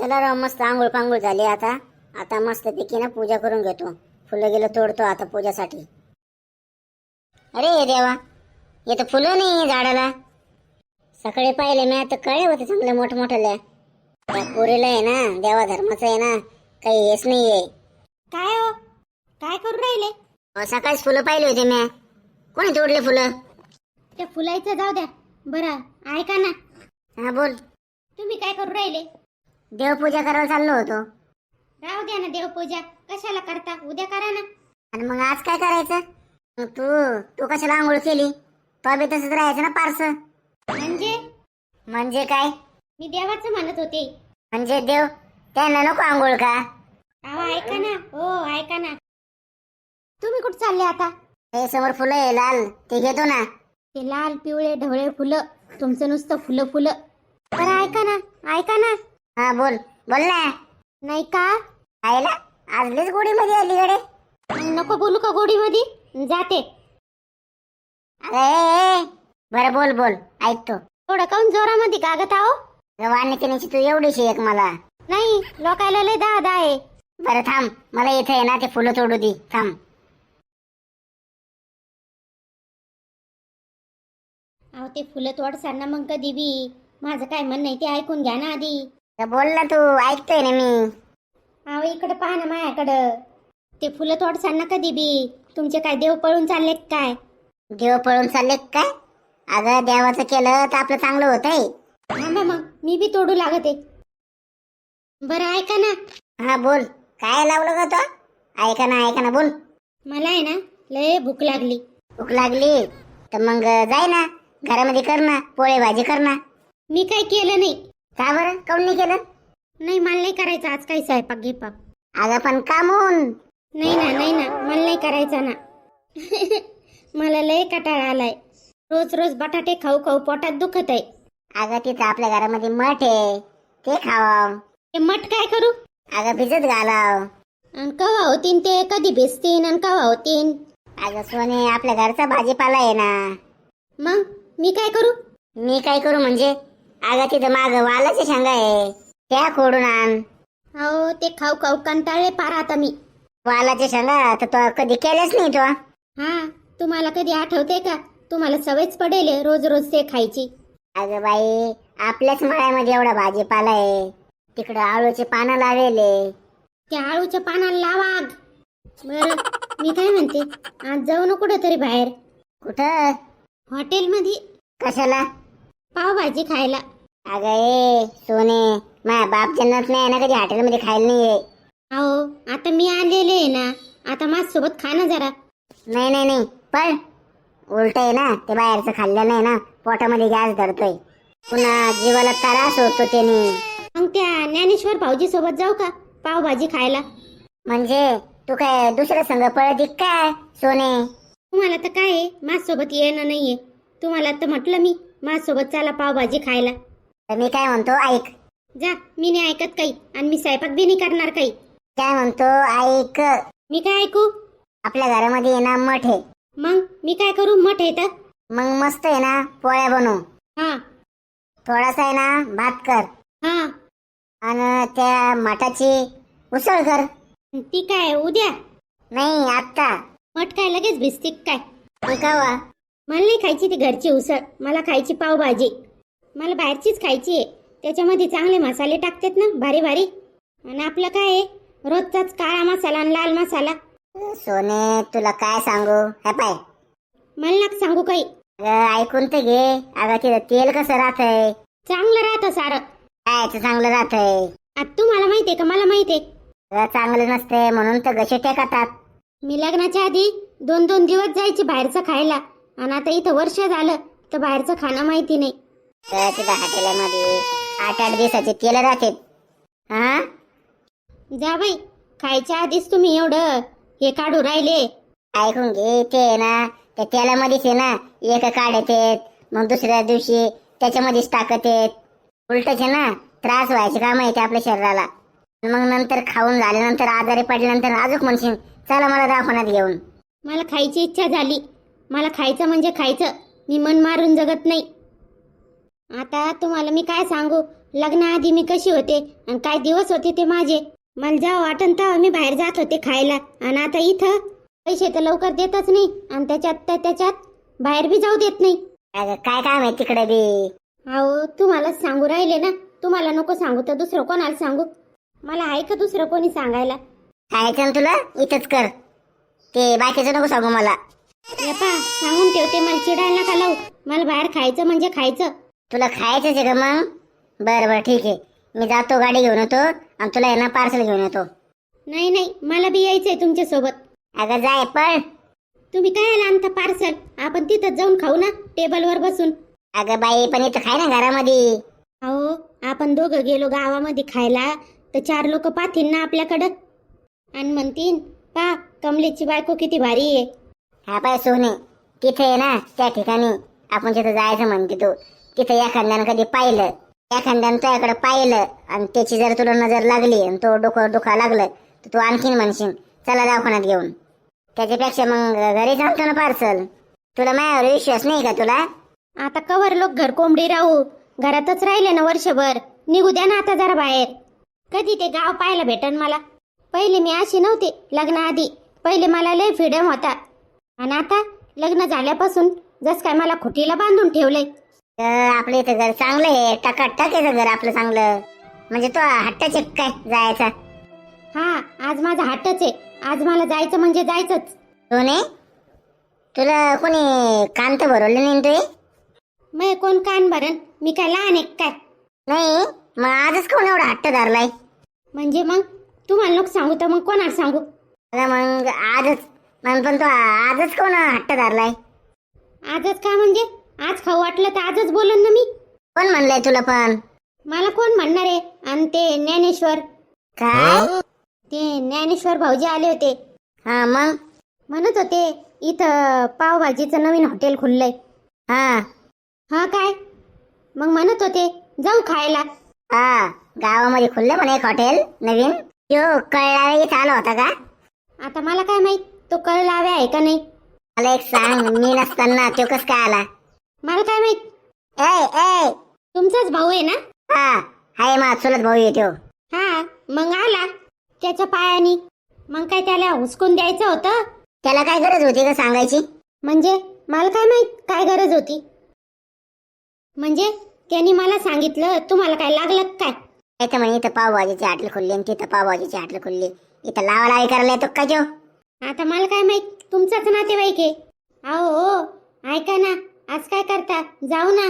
चला राव मस्त आंघोळ पांघोळ झाली आता. आता मस्त पैकी ना पूजा करून घेतो. फुलं गेलं तोडतो आता पूजासाठी. अरे देवा हे तर फुलं नाही झाडाला. सकाळी पाहिले मी आता कळे होते चांगले मोठमोठ्याल्या त्या पोरीला आहे ना देवा धर्माचं आहे ना काही हेच नाहीये काय हो? काय करू राहिले? अहो, सकाळीच फुलं पाहिले होते मी. कोणी तोडले फुलं? त्या फुलायचं जाऊ द्या. बरं ऐका ना. हा बोल. तुम्ही काय करू राहिले? देवपूजा करायला चाललो होतो. राहू द्या ना देवपूजा. कशाला करता? उद्या करा ना. आणि मग आज काय करायचं? मग तू तू कशाला आंघोळ केली? तो बी तसंच राहायचं ना पारस. म्हणजे? म्हणजे काय? मी देवाचं म्हणत होते. म्हणजे देव त्यांना नको आंघोळ का? अहो ऐका ना. हो ऐका ना. तुम्ही कुठं चालले आता? हे समोर फुलं आहे लाल. ते घेतो ना. ते लाल पिवळे ढवळे फुलं. तुमचं नुसतं फुलं फुलं बरं ऐका ना. ऐका ना. हा बोल. बोल ना. नाही का? आईला आजलीच गोडी मध्ये आली गडे मग नको बोलू का गोडीमध्ये? जाते. अरे बरं बोल बोल. ऐकतो थोडं काऊन जोरामध्ये कागद आहो. वानिकिनीची तू एवढीशी एक मला. नाही लोकायला लय दहा दहा आहे. बरं थांब. मला इथे आहे ना ते फुलं तोडू दे. थांब. अहो ते फुलं तोडसांना मग कधी बी. माझं काय म्हणणं आहे ते ऐकून घ्या ना आधी. तर बोल ना तू ऐकतोय ना मी. अहो इकडे पहा ना माझ्याकडं ते फुलं तोडसांना कधी बी तुमचे काय देव पळून चालले काय? देव पळून चालले काय? अगं देवाचं केलं तर आपलं चांगलं होतंय. थांबा मग मी बी तोडू लागते. बरं ऐका ना. हा बोल. काय लावलं ग तो? ऐका ना ऐका ना बोल. मला आहे ना लय भूक लागली. भूक लागली? तर मग जाय ना. घरामध्ये कर ना. पोळे भाजी कर ना. मी काय केलं नाही. का बरं? काऊन नाही केलं? नाही मला नाही करायचं आज काही स्वयंपाक गिपाक अगं पण कामून. नाही ना नाही ना मला नाही करायचा ना. मला लय कटाळा आलाय. रोज रोज बटाटे खाऊ खाऊ पोटात दुखत आहे. अगं तिथं आपल्या घरामध्ये मठ आहे. ते खावाव ते मठ काय करू? अगं भिजत घालाव. आणि कवा होतीन ते? कधी भेसतीन आणि कवा होतीन? अगं सोने आपल्या घरचा भाजीपाला आहे ना. मग मी काय करू? मी काय करू म्हणजे? अगं तिथं माग वालाच्या शेंगा आहे. त्या खोडून आण. अहो ते खाऊ खाऊ कंटाळले पार आता मी. वालाच्या शेंगा तर तो कधी केल्याच नाही तो. हा तुम्हाला कधी आठवते का? तुम्हाला सवयच पडेल हे रोज रोज ते खायची. अगं बाई आपल्याच मळ्यामध्ये एवढा भाजीपाला आहे. तिकडं आळूचे पानं लावेले. त्या आळूच्या पानाला लावा आग. बर मी काय म्हणते? आज जाऊ ना कुठं तरी बाहेर. कुठं? हॉटेलमध्ये. कशाला? पावभाजी खायला. अगं ए सोने माझ्या बाप जन्नत नाही ना कधी हॉटेलमध्ये खायला नाही आहे. अहो आता मी आलेले आहे ना आता माझ्यासोबत खा ना जरा. नाही नाही नाही पण उलट आहे ना ते बाहेरचं खाल्लं नाही ना पोटामध्ये गॅस धरतोय. पुन्हा जीवाला त्रास होतो त्याने. मग त्या ज्ञानेश्वर भाऊजी सोबत जाऊ का पावभाजी खायला? म्हणजे तू काय दुसऱ्या संघ पळत काय सोने? तुम्हाला तर काय आहे माझ्यासोबत येणं नाहीये. तुम्हाला तर म्हटलं मी. माझ्यासोबत चला पावभाजी खायला. तर मी काय म्हणतो ऐक. जा मी नाही ऐकत काही. आणि मी स्वयंपाक बी नाही करणार काही. काय म्हणतो ऐक. मी काय ऐकू? आपल्या घरामध्ये आहे ना मठ आहे. मग? मी काय करू? मठ आहे तर? मग मस्त आहे ना पोळ्या बनव. हा. थोडासा आहे ना भात कर. हा. आणि त्या मठाची उसळ कर. ती काय उद्या? नाही आत्ता. मठ काय लगेच भिजते काय? ऐकावा मला नाही खायची ती घरची उसळ. मला खायची पावभाजी. मला बाहेरचीच खायची आहे. त्याच्यामध्ये चांगले मसाले टाकतात ना भारी भारी. आणि आपलं काय आहे? रोजचाच काळा मसाला आणि लाल मसाला. सोने तुला काय सांगू? हे पाय. मला ना सांगू काही. अगं ऐकून तर घे. अगं तिथं तेल कसं राहतंय? चांगलं राहतं सारं. कायचं चांगलं राहतंय? आता तुम्हाला माहितीये का? मला माहितीये अगं चांगलं नसतंय म्हणून तर गशे टेकातात. मी लग्नाच्या आधी दोन दोन दिवस जायची बाहेरचं खायला. आणि आता इथं वर्ष झालं तर बाहेरचं खाणं माहिती नाही. तर तिथं हॉटेलमध्ये आठ आठ दिवसाचे तेल राहतात. हा? जा बाई खायच्या आधीच तुम्ही एवढं हे काढू राहिले. ऐकून घे ते आहे ना त्या तेलामध्येच आहे ना एक काढत येत मग दुसऱ्या दिवशी त्याच्यामध्येच टाकत येत उलटच आहे ना त्रास व्हायचे काम येते आपल्या शरीराला. मग नंतर खाऊन झाल्यानंतर आजारी पडल्यानंतर अजून म्हणशील चला मला दवाखान्यात घेऊन. मला खायची इच्छा झाली. मला खायचं म्हणजे खायचं. मी मन मारून जगत नाही. आता तुम्हाला मी काय सांगू? लग्नाआधी मी कशी होते आणि काय दिवस होते ते माझे. मला जेव्हा वाटन तेव्हा मी बाहेर जात होते खायला. आणि आता इथं पैसे तर लवकर देतच नाही आणि त्याच्यात तर त्याच्यात बाहेर बी जाऊ देत नाही. अगं काय काम आहे तिकडे बी? अहो तुम्हाला सांगू राहिले ना. तुम्हाला नको सांगू तर दुसरं कोणाला सांगू? मला आहे का दुसरं कोणी सांगायला? खायचं ना तुला? इथंच कर. ते बाकीचं नको सांगू मला. येपा सांगून ठेवते मला चिडायला नका लावू. मला बाहेर खायचं म्हणजे खायचं. तुला खायचंच आहे का मग? बरं बरं ठीक आहे. मी जातो गाडी घेऊन येतो आणि तुला आहे ना पार्सल घेऊन येतो. नाही नाही मला बी यायचंय तुमच्यासोबत. अगं जाय पण तुम्ही काय आणता पार्सल आपण तिथं जाऊन खाऊ ना टेबलवर बसून. अगं बाई पण इथं खाय ना घरामध्ये. अहो आपण दोघं गेलो गावामध्ये खायला तर चार लोक पाहतील ना आपल्याकडं. आणि म्हणतील पा कमलेची बायको किती भारी आहे. हा पाय सोने तिथे आहे ना त्या ठिकाणी. आपण जिथं जायचं म्हणते तू. तिथे एखाद्यानं कधी पाहिलं? एखाद्यानं तुझ्याकडे पाहिलं आणि त्याची जर तुला नजर लागली आणि तो डोकं दुखा लागलं तर तू आणखीन म्हणशील चला दवाखान्यात घेऊन. त्याच्यापेक्षा मग घरी सांगतो ना पार्सल. तुला माझ्यावर विश्वास नाही का तुला? आता कवर लोक घर कोंबडी राहू. घरातच राहिले ना वर्षभर. निघू द्या ना आता जरा बाहेर. कधी ते गाव पाहायला भेटन मला? पहिले मी अशी नव्हते लग्नाआधी पहिले मला लय फ्रीडम होता. आणि आता लग्न झाल्यापासून जस काय मला खुटीला बांधून ठेवलंय. तर आपलं इथं घर चांगलं आहे टकाटक आहे घर आपलं चांगलं. म्हणजे तो हट्टाचे काय जायचा? हा आज माझा हट्टच आहे. आज मला जायचं म्हणजे जायचंच. सोने तुला कोणी कांत भरवलं नाही ना मग कोण कान भरण मी काय लहान आहे काय? नाही मग आजच कोण एवढा हट्ट धरलाय? म्हणजे मग तुम्हाला नको सांगू तर मग कोणाला सांगू? मग आजच. मग पण तो आजच कोण हट्ट धरलाय? आजच का म्हणजे? आज खाऊ वाटलं तर आजच बोलन ना मी. कोण म्हणलंय तुला पण? मला कोण म्हणणार आहे? आणि ते ज्ञानेश्वर. काय? ते ज्ञानेश्वर भाऊजी आले होते. हा मग? म्हणत होते इथं पावभाजीचं नवीन हॉटेल खुललंय. हा. हा काय? मग म्हणत होते जाऊ खायला. हा गावामध्ये खुललं पण एक हॉटेल नवीन. तो कळला इथं आला होता का? आता मला काय माहीत? तो कळलावे आहे का नाही? मला एक सांग मी नसताना तो कस काय आला? मला काय माहीत? ए ए तुमचाच भाऊ आहे ना? हा हाय मा चुलत भाऊ येतो हा मग आला. त्याच्या पायानी. मग काय त्याला हुसकून द्यायचं होतं? त्याला काय गरज होती का सांगायची? म्हणजे मला काय माहीत काय गरज होती? म्हणजे त्यांनी मला सांगितलं तुम्हाला काय लागलं काय? इथं म्हणे इथं पावभाजीची हॉटेल खुलली आणि तिथं पावभाजीची हॉटेल खुलली. इथं लावा लावी करायला येतो का जो आता मला काय माहीत? तुमचाच नातेवाईक आहे. अहो हो. ऐका ना. आज काय करता? जाऊ ना.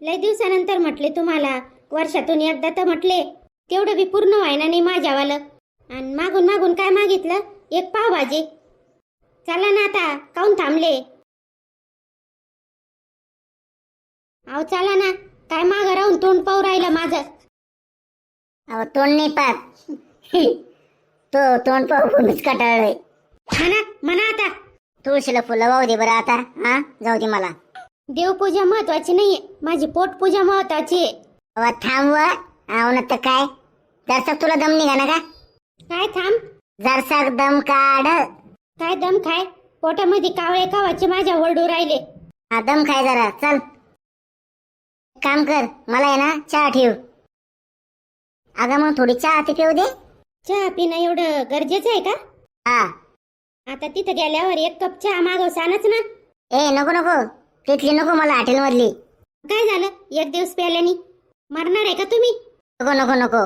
लय दिवसानंतर म्हटले तुम्हाला. वर्षातून एकदा तर म्हटले. तेवढं बी पूर्ण व्हायना नाही माझ्यावालं. आणि मागून मागून काय मागितलं? एक पावभाजी. चला ना आता. काऊन थांबले? अहो चला ना. काय माग राहून तोंड पाहू राहिलं माझं. अहो तोंड नाही पाहत. तो तोंड पाहूनच कटाळलोय. म्हणा म्हणा आता. तुळशीला फुलं वाहू दे बरं आता. हा? जाऊ दे मला. देवपूजा महत्वाची नाहीये. माझी पोटपूजा महत्वाची आहे. अहो थांब व. तर काय? जरसाक तुला दम निघा ना का? काय थांब? जरसाक दम काढ. काय दम खाय पोटामध्ये कावळे कावाचे माझ्या वरडू राहिले. हा दम खाय जरा? चल. काम कर. मला आहे ना चहा ठेव. अगं मग थोडी चहा ती पिऊ दे. चहा पिणं एवढं गरजेचं आहे का? हा. आता तिथं गेल्यावर एक कप चहा मागवसानच ना. ए नको नको. तिथली नको मला हॉटेल मधली काय झालं? एक दिवस प्याल्यानी मरणार आहे का तुम्ही? नको नको नको.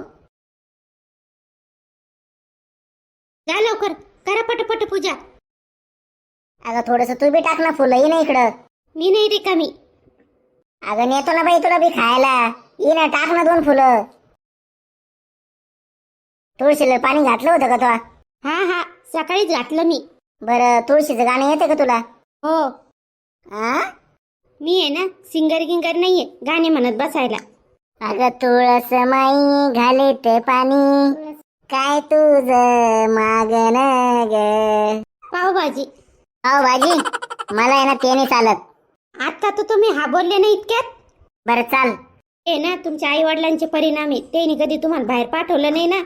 जा लवकर. करा पटपट पूजा. अगं थोडस तू बी टाक ना फुलं. ये ना इकडं. मी नाही रिकामी. अगं नेतो ना बाई तुला बी खायला. ये ना टाक ना दोन फुलं. तुळशीला पाणी घातलं होतं का तुला हा हा. सकाळीच घातलं मी. बरं तुळशीचं गाणं येतं का तुला? हो. हा मी आहे ना सिंगर गिंगर नाहीये गाणे म्हणत बसायला. अगं तुळस माई घाले ते पाणी. काय तुझ मागन ग? पावभाजी. हो भाजी मला आहे ना ते नाही चालत. आता तर तुम्ही हा बोलले नाही इतक्यात. बरं चाल. ते ना तुमच्या आई वडिलांचे परिणाम आहे. त्यांनी कधी तुम्हाला बाहेर पाठवलं नाही ना.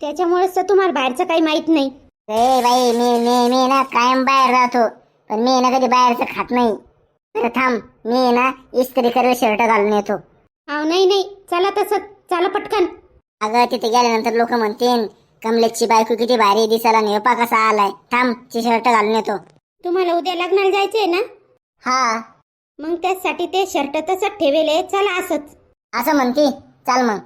त्याच्यामुळेच तर तुम्हाला बाहेरचं काही माहीत नाही. ए बाई मी नेहमी ना कायम बाहेर राहतो पण मी ना कधी बाहेरचं खात नाही. बरं थांब मी ना इस्त्री करेल शर्ट घालून येतो. अहो नाही नाही चला तसं चला पटकन. अगं तिथे गेल्यानंतर लोक म्हणतील कमलेशची बायको किती भारी दिसायला नेपा कसा आलाय. थांब ची शर्ट घालून येतो. तुम्हाला उद्या लग्नाला जायचंय ना? हा. मग त्यासाठी ते शर्ट तसंच ठेवेले चला असंच. असं म्हणते चाल मग.